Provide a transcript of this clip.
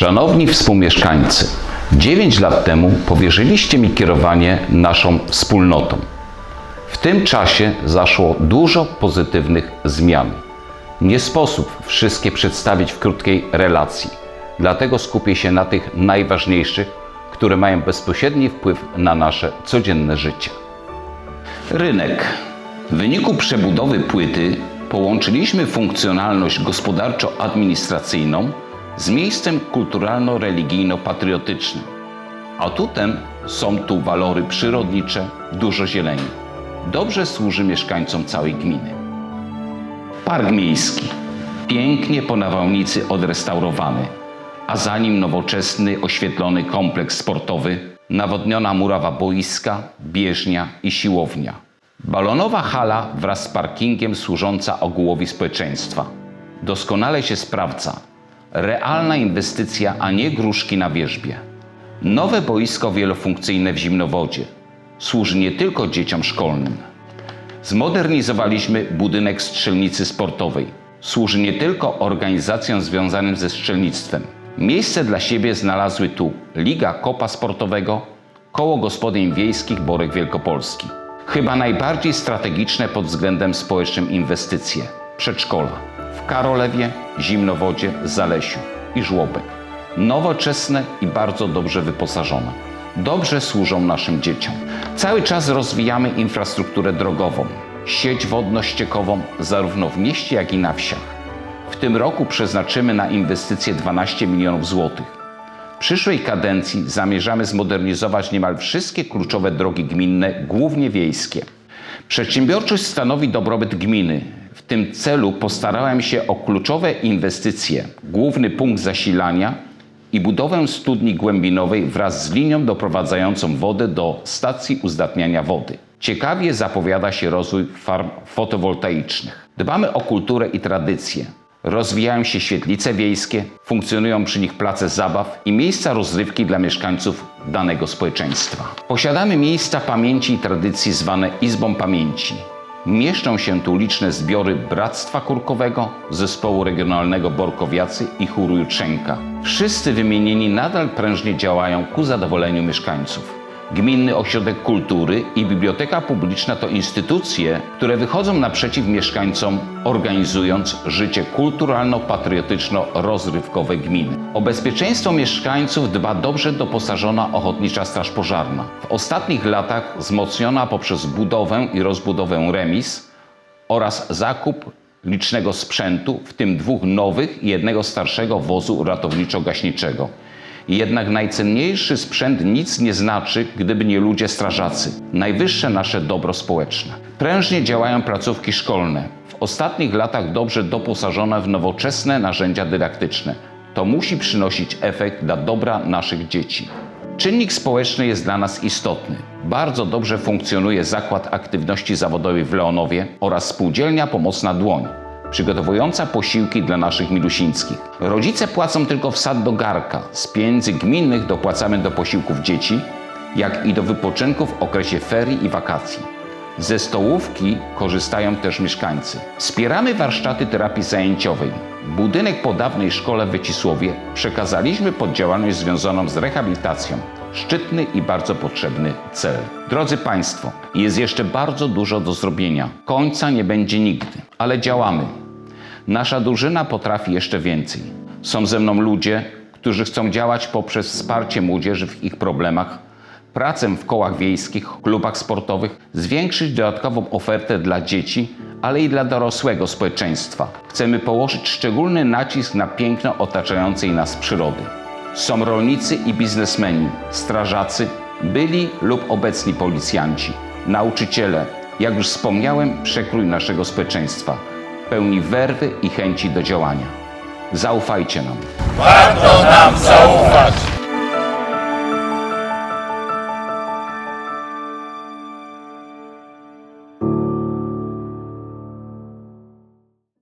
Szanowni współmieszkańcy, 9 lat temu powierzyliście mi kierowanie naszą wspólnotą. W tym czasie zaszło dużo pozytywnych zmian. Nie sposób wszystkie przedstawić w krótkiej relacji, dlatego skupię się na tych najważniejszych, które mają bezpośredni wpływ na nasze codzienne życie. Rynek. W wyniku przebudowy płyty połączyliśmy funkcjonalność gospodarczo-administracyjną z miejscem kulturalno-religijno-patriotycznym. Atutem są tu walory przyrodnicze, dużo zieleni. Dobrze służy mieszkańcom całej gminy. Park miejski. Pięknie po nawałnicy odrestaurowany, a za nim nowoczesny, oświetlony kompleks sportowy, nawodniona murawa boiska, bieżnia i siłownia. Balonowa hala wraz z parkingiem służąca ogółowi społeczeństwa. Doskonale się sprawdza. Realna inwestycja, a nie gruszki na wierzbie. Nowe boisko wielofunkcyjne w Zimnowodzie. Służy nie tylko dzieciom szkolnym. Zmodernizowaliśmy budynek strzelnicy sportowej. Służy nie tylko organizacjom związanym ze strzelnictwem. Miejsce dla siebie znalazły tu Liga Kopa Sportowego, Koło Gospodyń Wiejskich Borek Wielkopolski. Chyba najbardziej strategiczne pod względem społecznym inwestycje przedszkola w Karolewie, Zimnowodzie, Zalesiu i Żłobek. Nowoczesne i bardzo dobrze wyposażone. Dobrze służą naszym dzieciom. Cały czas rozwijamy infrastrukturę drogową, sieć wodno-ściekową zarówno w mieście, jak i na wsiach. W tym roku przeznaczymy na inwestycje 12 milionów złotych. W przyszłej kadencji zamierzamy zmodernizować niemal wszystkie kluczowe drogi gminne, głównie wiejskie. Przedsiębiorczość stanowi dobrobyt gminy. W tym celu postarałem się o kluczowe inwestycje, główny punkt zasilania i budowę studni głębinowej wraz z linią doprowadzającą wodę do stacji uzdatniania wody. Ciekawie zapowiada się rozwój farm fotowoltaicznych. Dbamy o kulturę i tradycję. Rozwijają się świetlice wiejskie, funkcjonują przy nich place zabaw i miejsca rozrywki dla mieszkańców danego społeczeństwa. Posiadamy miejsca pamięci i tradycji zwane Izbą Pamięci. Mieszczą się tu liczne zbiory Bractwa Kurkowego, Zespołu Regionalnego Borkowiacy i Chóru Jutrzenka. Wszyscy wymienieni nadal prężnie działają ku zadowoleniu mieszkańców. Gminny Ośrodek Kultury i Biblioteka Publiczna to instytucje, które wychodzą naprzeciw mieszkańcom, organizując życie kulturalno-patriotyczno-rozrywkowe gminy. O bezpieczeństwo mieszkańców dba dobrze doposażona Ochotnicza Straż Pożarna. W ostatnich latach wzmocniona poprzez budowę i rozbudowę remis oraz zakup licznego sprzętu, w tym dwóch nowych i jednego starszego wozu ratowniczo-gaśniczego. Jednak najcenniejszy sprzęt nic nie znaczy, gdyby nie ludzie strażacy. Najwyższe nasze dobro społeczne. Prężnie działają placówki szkolne. W ostatnich latach dobrze doposażone w nowoczesne narzędzia dydaktyczne. To musi przynosić efekt dla dobra naszych dzieci. Czynnik społeczny jest dla nas istotny. Bardzo dobrze funkcjonuje Zakład Aktywności Zawodowej w Leonowie oraz Spółdzielnia Pomocna Dłoń, przygotowująca posiłki dla naszych milusińskich. Rodzice płacą tylko wsad do garka. Z pieniędzy gminnych dopłacamy do posiłków dzieci, jak i do wypoczynku w okresie ferii i wakacji. Ze stołówki korzystają też mieszkańcy. Wspieramy warsztaty terapii zajęciowej. Budynek po dawnej szkole w Wycisłowie przekazaliśmy pod działalność związaną z rehabilitacją. Szczytny i bardzo potrzebny cel. Drodzy Państwo, jest jeszcze bardzo dużo do zrobienia. Końca nie będzie nigdy, ale działamy. Nasza drużyna potrafi jeszcze więcej. Są ze mną ludzie, którzy chcą działać poprzez wsparcie młodzieży w ich problemach, pracę w kołach wiejskich, klubach sportowych, zwiększyć dodatkową ofertę dla dzieci, ale i dla dorosłego społeczeństwa. Chcemy położyć szczególny nacisk na piękno otaczającej nas przyrody. Są rolnicy i biznesmeni, strażacy, byli lub obecni policjanci, nauczyciele, jak już wspomniałem, przekrój naszego społeczeństwa, pełni werwy i chęci do działania. Zaufajcie nam. Warto nam